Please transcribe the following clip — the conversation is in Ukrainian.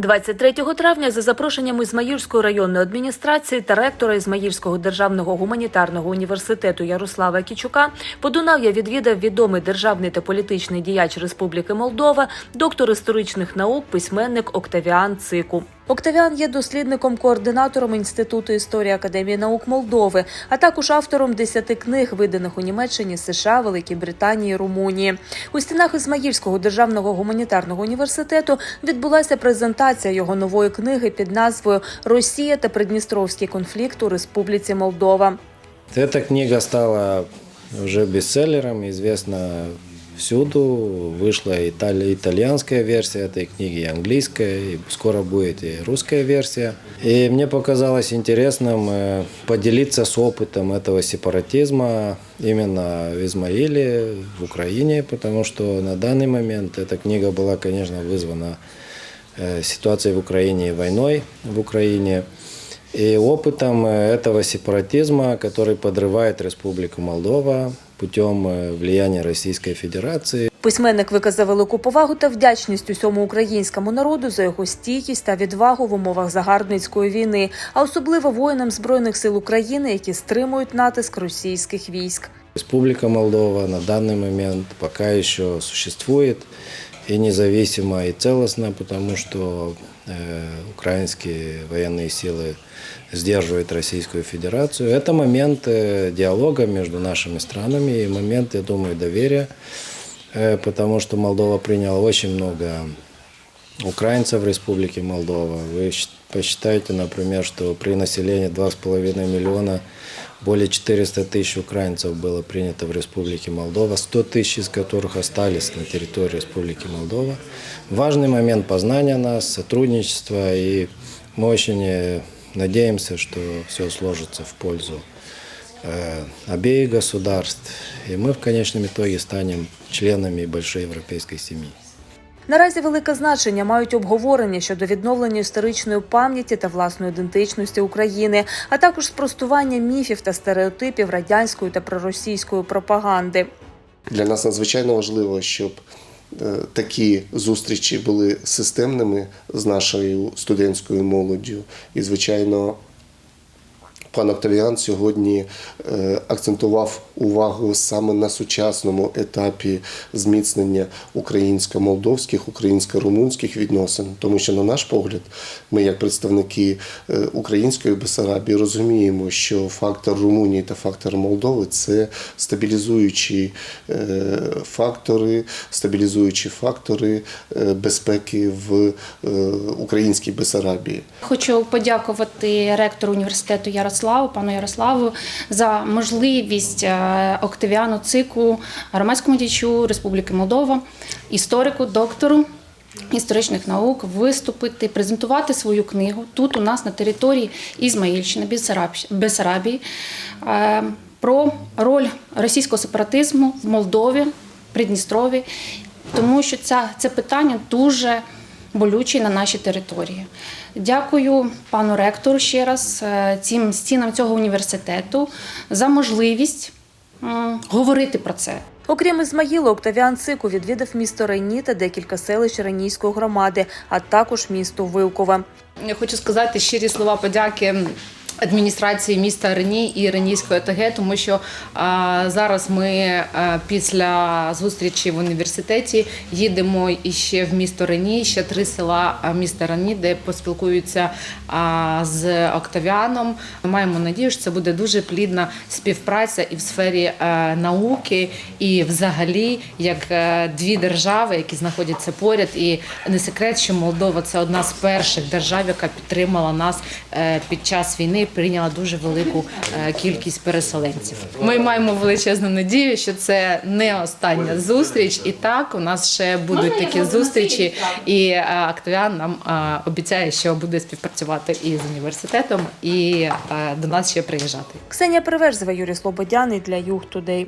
23 травня за запрошенням Ізмаїльської районної адміністрації та ректора Ізмаїльського державного гуманітарного університету Ярослава Кічука Подунав'я відвідав відомий державний та політичний діяч Республіки Молдова, доктор історичних наук, письменник Октавіан Цику. Октавіан є дослідником координатором Інституту історії Академії наук Молдови, а також автором десяти книг, виданих у Німеччині, США, Великій Британії, Румунії. У стінах Ізмаїльського державного гуманітарного університету відбулася презентація його нової книги під назвою Росія та Придністровський конфлікт у Республіці Молдова. Эта книга стала уже бестселлером, известна всюду. Вышла итали- итальянская версия этой книги, и английская, и скоро будет и русская версия. И мне показалось интересным э, поделиться с опытом этого сепаратизма именно в Измаиле, в Украине, потому что на данный момент эта книга была, конечно, вызвана э, ситуацией в Украине и войной в Украине. И опытом э, этого сепаратизма, который подрывает Республику Молдова путем э, влияния Российской Федерации. Письменник виказав велику повагу та вдячність усьому українському народу за його стійкість та відвагу в умовах загарбницької війни, а особливо воїнам збройних сил України, які стримують натиск російських військ. Республика Молдова на данный момент пока еще существует и независимо, и целостно, потому что э, украинские военные силы сдерживают Российскую Федерацию. Это момент э, диалога между нашими странами и момент, я думаю, доверия, э, потому что Молдова приняла очень много украинцев в Республике Молдова. Вы посчитайте, например, что при населении 2,5 миллиона более 400 тысяч украинцев было принято в Республике Молдова, 100 тысяч из которых остались на территории Республики Молдова. Важный момент познания нас, сотрудничества, и мы очень э, надеемся, что все сложится в пользу э, обеих государств, и мы в конечном итоге станем членами большой европейской семьи. Наразі велике значення мають обговорення щодо відновлення історичної пам'яті та власної ідентичності України, а також спростування міфів та стереотипів радянської та проросійської пропаганди. Для нас надзвичайно важливо, щоб е, такі зустрічі були системними з нашою студентською молоддю. І, звичайно, пан Октавіан сьогодні е, акцентував увагу саме на сучасному етапі зміцнення українсько-молдовських, українсько-румунських відносин, тому що, на наш погляд, ми, як представники е, української Бесарабії, розуміємо, що фактор Румунії та фактор Молдови це стабілізуючі е, фактори, стабілізуючі фактори безпеки в українській Бесарабії. Хочу подякувати ректору університету Ярославу, пану Ярославу, за можливість е, Октавіану Цику, громадському діячу Республіки Молдова, історику, доктору історичних наук виступити, презентувати свою книгу тут у нас на території Ізмаїльщини, Бессарабії, е, про роль російського сепаратизму в Молдові, Придністрові, тому що ця, це питання дуже болючий на нашій території. Дякую пану ректору ще раз, е, цим стінам цього університету за можливість говорити про це. Окрім Ізмаїла, Октавіан Цику відвідав місто Рейні та декілька селищ Рейнійської громади, а також місто Вилкове. Я хочу сказати щирі слова подяки. Адміністрації міста Рені і Ренійської ОТГ, тому що а, зараз ми а, після зустрічі в університеті їдемо іще в місто Рені, ще три села міста Рені, де поспілкуються а, з Октавіаном. Ми маємо надію, що це буде дуже плідна співпраця і в сфері е, науки, і взагалі як е, дві держави, які знаходяться поряд. І не секрет, що Молдова це одна з перших держав, яка підтримала нас е, під час війни, прийняла дуже велику е, кількість переселенців. Ми маємо величезну надію, що це не остання зустріч, і так у нас ще будуть такі зустрічі. І е, Актовіан нам е, обіцяє, що буде співпрацювати і з університетом, і до нас ще приїжджати. Ксенія Переверзева, Юрій Слободяний для Юг Тудей.